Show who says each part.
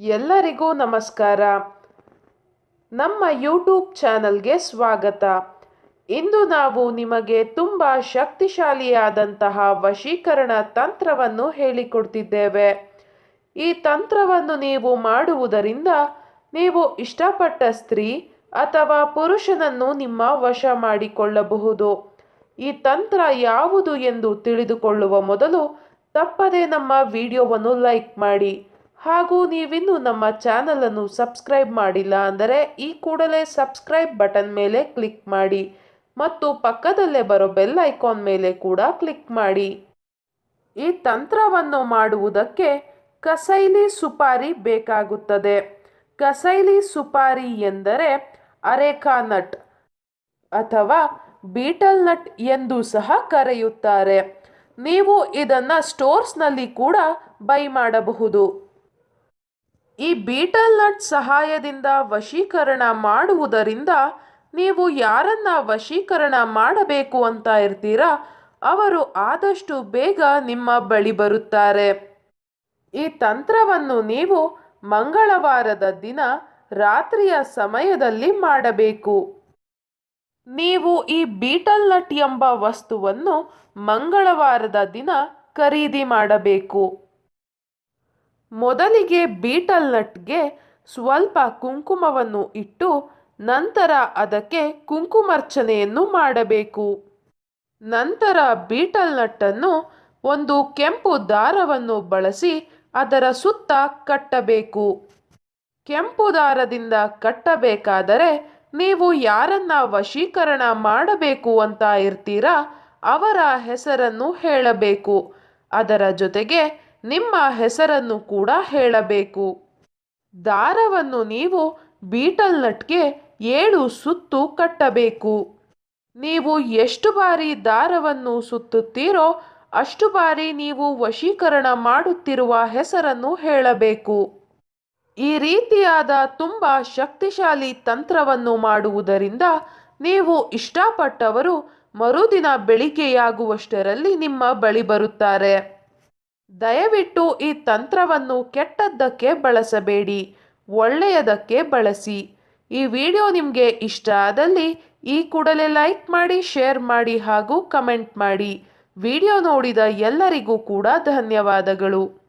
Speaker 1: ಎಲ್ಲರಿಗೂ ನಮಸ್ಕಾರ. ನಮ್ಮ ಯೂಟ್ಯೂಬ್ ಚಾನಲ್ಗೆ ಸ್ವಾಗತ. ಇಂದು ನಾವು ನಿಮಗೆ ತುಂಬ ಶಕ್ತಿಶಾಲಿಯಾದಂತಹ ವಶೀಕರಣ ತಂತ್ರವನ್ನು ಹೇಳಿಕೊಡ್ತಿದ್ದೇವೆ. ಈ ತಂತ್ರವನ್ನು ನೀವು ಮಾಡುವುದರಿಂದ ನೀವು ಇಷ್ಟಪಟ್ಟ ಸ್ತ್ರೀ ಅಥವಾ ಪುರುಷನನ್ನು ನಿಮ್ಮ ವಶ ಮಾಡಿಕೊಳ್ಳಬಹುದು. ಈ ತಂತ್ರ ಯಾವುದು ಎಂದು ತಿಳಿದುಕೊಳ್ಳುವ ಮೊದಲು ತಪ್ಪದೆ ನಮ್ಮ ವಿಡಿಯೋವನ್ನು ಲೈಕ್ ಮಾಡಿ. ಹಾಗೂ ನೀವಿನ್ನೂ ನಮ್ಮ ಚಾನಲನ್ನು ಸಬ್ಸ್ಕ್ರೈಬ್ ಮಾಡಿಲ್ಲ ಅಂದರೆ ಈ ಕೂಡಲೇ ಸಬ್ಸ್ಕ್ರೈಬ್ ಬಟನ್ ಮೇಲೆ ಕ್ಲಿಕ್ ಮಾಡಿ ಮತ್ತು ಪಕ್ಕದಲ್ಲೇ ಬರೋ ಬೆಲ್ ಐಕಾನ್ ಮೇಲೆ ಕೂಡ ಕ್ಲಿಕ್ ಮಾಡಿ. ಈ ತಂತ್ರವನ್ನು ಮಾಡುವುದಕ್ಕೆ ಕಸೈಲಿ ಸುಪಾರಿ ಬೇಕಾಗುತ್ತದೆ. ಕಸೈಲಿ ಸುಪಾರಿ ಎಂದರೆ ಅರೆಕಾ ನಟ್ ಅಥವಾ ಬೀಟಲ್ ನಟ್ ಎಂದು ಸಹ ಕರೆಯುತ್ತಾರೆ. ನೀವು ಇದನ್ನು ಸ್ಟೋರ್ಸ್ನಲ್ಲಿ ಕೂಡ ಬೈ ಮಾಡಬಹುದು. ಈ ಬೀಟಲ್ ನಟ್ ಸಹಾಯದಿಂದ ವಶೀಕರಣ ಮಾಡುವುದರಿಂದ ನೀವು ಯಾರನ್ನ ವಶೀಕರಣ ಮಾಡಬೇಕು ಅಂತ ಇರ್ತೀರಾ, ಅವರು ಆದಷ್ಟು ಬೇಗ ನಿಮ್ಮ ಬಳಿ ಬರುತ್ತಾರೆ. ಈ ತಂತ್ರವನ್ನು ನೀವು ಮಂಗಳವಾರದ ದಿನ ರಾತ್ರಿಯ ಸಮಯದಲ್ಲಿ ಮಾಡಬೇಕು. ನೀವು ಈ ಬೀಟಲ್ ನಟ್ ಎಂಬ ವಸ್ತುವನ್ನು ಮಂಗಳವಾರದ ದಿನ ಖರೀದಿ ಮಾಡಬೇಕು. ಮೊದಲಿಗೆ ಬೀಟಲ್ ನಟ್ಗೆ ಸ್ವಲ್ಪ ಕುಂಕುಮವನ್ನು ಇಟ್ಟು ನಂತರ ಅದಕ್ಕೆ ಕುಂಕುಮರ್ಚನೆಯನ್ನು ಮಾಡಬೇಕು. ನಂತರ ಬೀಟಲ್ ನಟ್ಟನ್ನು ಒಂದು ಕೆಂಪು ದಾರವನ್ನು ಬಳಸಿ ಅದರ ಸುತ್ತ ಕಟ್ಟಬೇಕು. ಕೆಂಪು ದಾರದಿಂದ ಕಟ್ಟಬೇಕಾದರೆ ನೀವು ಯಾರನ್ನ ವಶೀಕರಣ ಮಾಡಬೇಕು ಅಂತ ಇರ್ತೀರಾ ಅವರ ಹೆಸರನ್ನು ಹೇಳಬೇಕು. ಅದರ ಜೊತೆಗೆ ನಿಮ್ಮ ಹೆಸರನ್ನು ಕೂಡ ಹೇಳಬೇಕು. ದಾರವನ್ನು ನೀವು ಬೀಟಲ್ ನಟ್ಗೆ ಏಳು ಸುತ್ತು ಕಟ್ಟಬೇಕು. ನೀವು ಎಷ್ಟು ಬಾರಿ ದಾರವನ್ನು ಸುತ್ತುತ್ತೀರೋ ಅಷ್ಟು ಬಾರಿ ನೀವು ವಶೀಕರಣ ಮಾಡುತ್ತಿರುವ ಹೆಸರನ್ನು ಹೇಳಬೇಕು. ಈ ರೀತಿಯಾದ ತುಂಬ ಶಕ್ತಿಶಾಲಿ ತಂತ್ರವನ್ನು ಮಾಡುವುದರಿಂದ ನೀವು ಇಷ್ಟಪಟ್ಟವರು ಮರುದಿನ ಬೆಳಿಗ್ಗೆಯಾಗುವಷ್ಟರಲ್ಲಿ ನಿಮ್ಮ ಬಳಿ ಬರುತ್ತಾರೆ. ದಯವಿಟ್ಟು ಈ ತಂತ್ರವನ್ನು ಕೆಟ್ಟದ್ದಕ್ಕೆ ಬಳಸಬೇಡಿ, ಒಳ್ಳೆಯದಕ್ಕೆ ಬಳಸಿ. ಈ ವಿಡಿಯೋ ನಿಮಗೆ ಇಷ್ಟ ಆದಲ್ಲಿ ಈ ಕೂಡಲೇ ಲೈಕ್ ಮಾಡಿ, ಶೇರ್ ಮಾಡಿ ಹಾಗೂ ಕಮೆಂಟ್ ಮಾಡಿ. ವಿಡಿಯೋ ನೋಡಿದ ಎಲ್ಲರಿಗೂ ಕೂಡ ಧನ್ಯವಾದಗಳು.